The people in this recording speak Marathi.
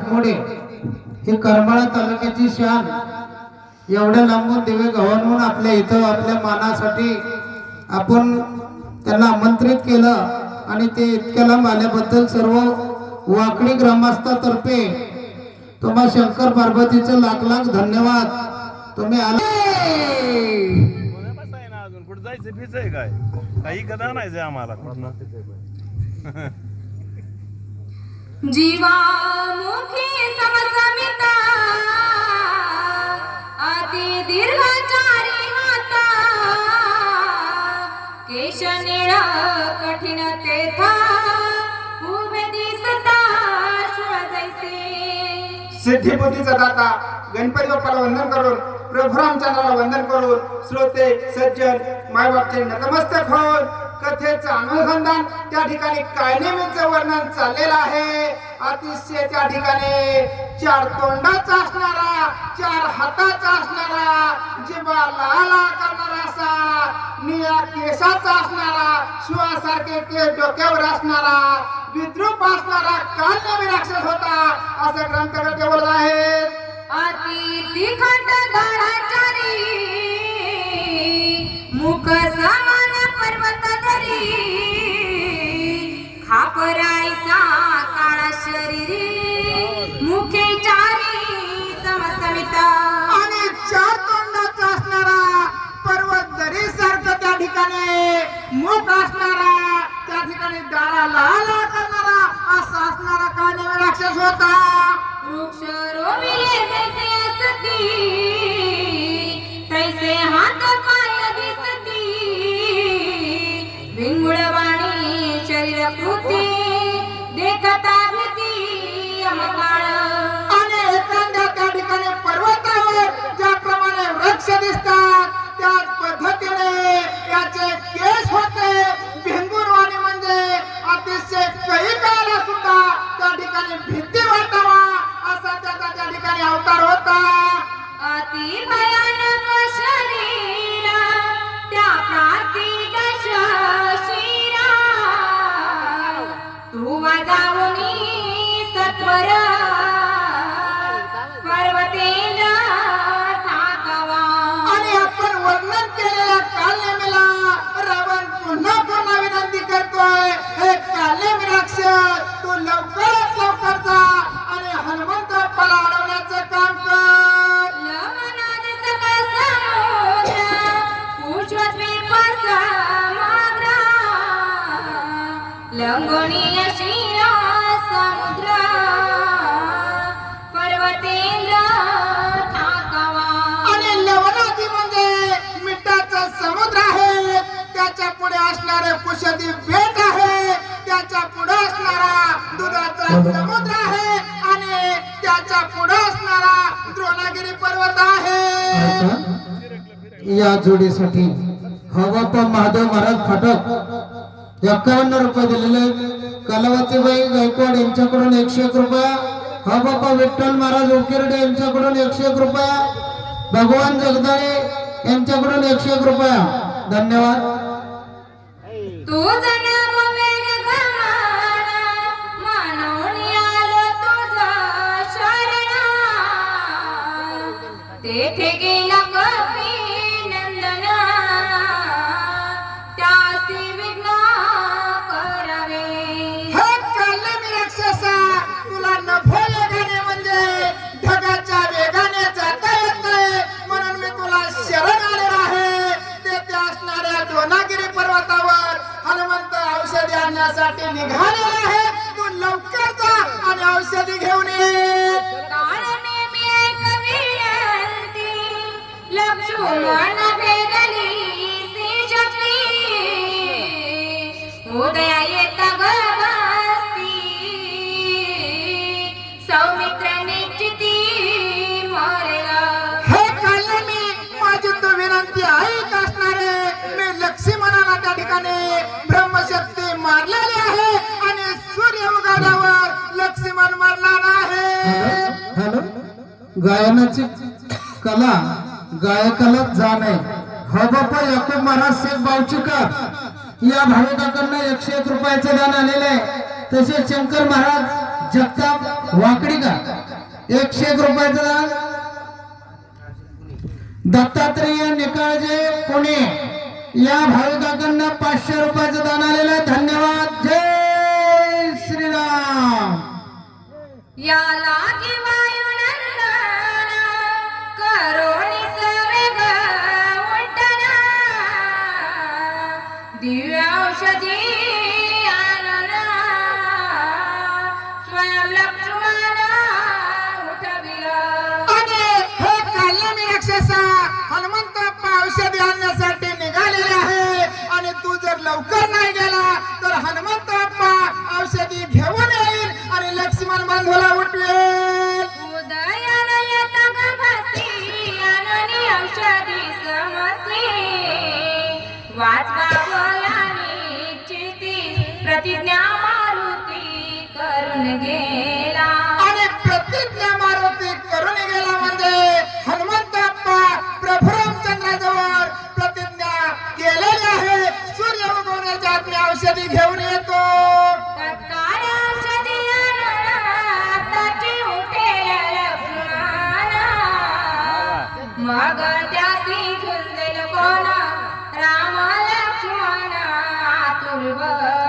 घाटमोडे हे करमाळा तालुक्याची शान. एवढ्या लांबून दिवे गव्हाणून आपल्या इथं आपल्या मानासाठी आपण त्यांना आमंत्रित केलं आणि ते इतक्या लांब आल्याबद्दल सर्व वाकडी ग्रामस्थातर्फे तुम्हा शंकर पार्वतीचं लाख लाख धन्यवाद. तुम्ही आला. आहे ना अजून? जायचं फिच आहे काय? काही कदा नाही जाय आम्हाला जीवामुखी समसमिता अति दीर्घचारी हाता केश निळ कठीण तेथा उभे दिसता शुळ जैसे दाता गणपती बाप्पाला वंदन करून प्रभू रामचंद्राला वंदन करून श्रोते सज्जन मायबापचे नतमस्तक होऊन कथेचं अनुसंधान त्या ठिकाणी कायनेमीचं वर्णन चाललेलं आहे. अतिशय त्या ठिकाणी चार तोंडाचा असणारा चार हाताचा असणारा जिबा लाला करणारा असा निळ्या केसाचा असणारा शिवासारखे केस डोक्यावर असणारा विद्रूप असणारा काल राक्षस होता असं ग्रंथकर्ते बोलत आहे. खापरायचा काळा शरीरी मुखे चारी समसमिता. आणि चार तोंडाचा असणारा पर्वत दरी सारखं त्या ठिकाणी मुख असणारा त्या ठिकाणी डाळा लाल करणारा असा असणारा कालनेमी राक्षस होता. वृक्ष रोविले जैसे असती तैसे हात त्याचा त्या ठिकाणी अवतार होता लंगोनीय शिरा समुद्र पर्वतेंद्र ठाकवा आणि म्हणजे मिठाचा समुद्र आहे. त्याच्या पुढे असणारे बेट आहे. त्याच्या पुढे असणारा दुधाचा समुद्र आहे. आणि त्याच्या पुढे असणारा द्रोणागिरी पर्वत आहे. या जोडीसाठी हवाप्पा महादेव महाराज फाटक. एकावन्न रुपये दिलेले. कलावतीबाई गायकवाड यांच्याकडून एकशे एक रुपया. बाप्पा विठ्ठल महाराज उकिरडे यांच्याकडून एकशे एक रुपया. भगवान जगदाळे यांच्याकडून एकशे एक रुपया. धन्यवाद. तू तेथे गेला औषधी आणण्यासाठी निघालेला आहे. तू लवकर जा आणि औषधी घेऊन ये. उदया येता सौमित्र निश्चिती मरेला. हे कालनेमी माझी तू विनंती ऐक असणारे मी लक्ष्मणाला त्या ठिकाणी शक्ती मारलेली आहे आणि सूर्य उगाडावर लक्ष्मण मारणार आहे. हॅलो? गायनाची कला गायकाला जाणे हा हो बापा याकूब महाराज शेख बावचीकर. या भाविकाकडनं एकशे एक रुपयाचे दान आलेले आहे. तसेच शंकर महाराज जगताप वाकडीकर. एकशे एक रुपयाचं दान. दत्तात्रेय निकाळजे पुणे. या भाविकांना पाचशे रुपयाचं दान आलेलं आहे. धन्यवाद. जय श्रीराम. याला करोणी सर्ग दिव्य औषधी लवकर नाही गेला तर हनुमंत औषधी घेऊन येईल आणि लक्ष्मण बंधूला उठवेल. उदयान येता गभसी अननी औषधी समसी वाचवावयानी चिती प्रतिज्ञा मारुती करून घे. 얼마